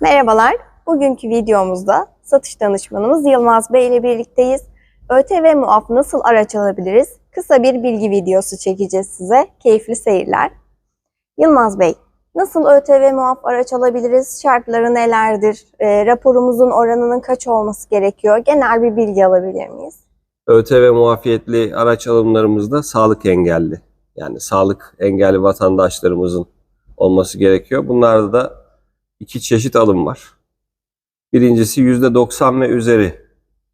Merhabalar. Bugünkü videomuzda satış danışmanımız Yılmaz Bey ile birlikteyiz. ÖTV muaf nasıl araç alabiliriz? Kısa bir bilgi videosu çekeceğiz size. Keyifli seyirler. Yılmaz Bey, nasıl ÖTV muaf araç alabiliriz? Şartları nelerdir? E, raporumuzun oranının kaç olması gerekiyor? Genel bir bilgi alabilir miyiz? ÖTV muafiyetli araç alımlarımızda sağlık engelli. Yani sağlık engelli vatandaşlarımızın olması gerekiyor. Bunlarda da iki çeşit alım var. Birincisi %90 ve üzeri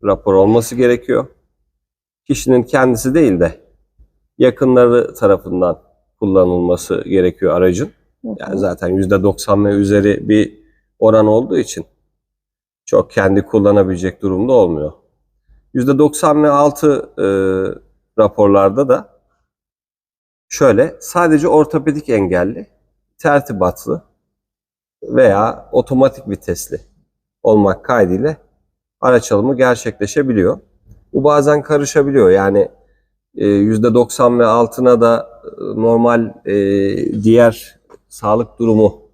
rapor olması gerekiyor. Kişinin kendisi değil de yakınları tarafından kullanılması gerekiyor aracın. Yani zaten %90 ve üzeri bir oran olduğu için çok kendi kullanabilecek durumda olmuyor. %90 ve altı e, raporlarda da şöyle sadece ortopedik engelli, tertibatlı veya otomatik vitesli olmak kaydıyla araç alımı gerçekleşebiliyor. Bu bazen karışabiliyor. Yani e, %90 ve altına da e, normal e, diğer sağlık durumu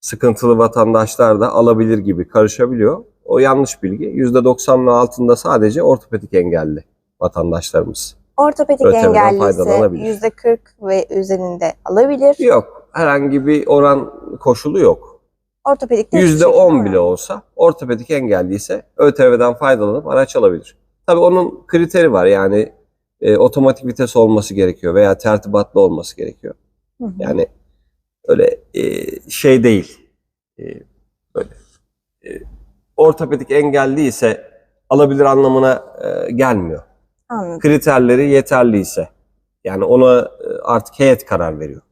sıkıntılı vatandaşlar da alabilir gibi karışabiliyor. O yanlış bilgi. %90 ve altında sadece ortopedik engelli vatandaşlarımız. Ortopedik ÖTV'den engelli ise faydalanabilir. %40 ve üzerinde alabilir. Yok. Herhangi bir oran koşulu yok. Ortopedikte %10 yok. bile olsa ortopedik engelli ise ÖTV'den faydalanıp araç alabilir. Tabii onun kriteri var. Yani e, otomatik vites olması gerekiyor veya tertibatlı olması gerekiyor. Hı hı. Yani öyle e, şey değil. E, böyle e, ortopedik engelli ise alabilir anlamına e, gelmiyor. Anladım. Kriterleri yeterliyse yani ona e, artık heyet karar veriyor.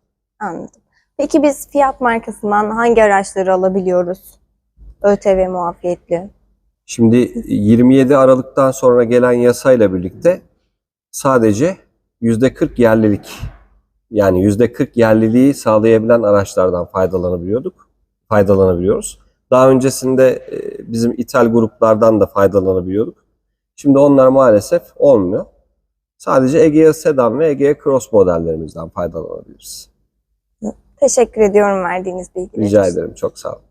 Anladım. Peki biz fiyat markasından hangi araçları alabiliyoruz? ÖTV muafiyetli. Şimdi 27 Aralık'tan sonra gelen yasayla birlikte sadece %40 yerlilik yani %40 yerliliği sağlayabilen araçlardan faydalanabiliyorduk. Faydalanabiliyoruz. Daha öncesinde e, bizim ithal gruplardan da faydalanabiliyorduk. Şimdi onlar maalesef olmuyor. Sadece Egea Sedan ve Egea Cross modellerimizden faydalanabiliriz. Teşekkür ediyorum verdiğiniz bilgiler Rica için. ederim. Çok sağ olun.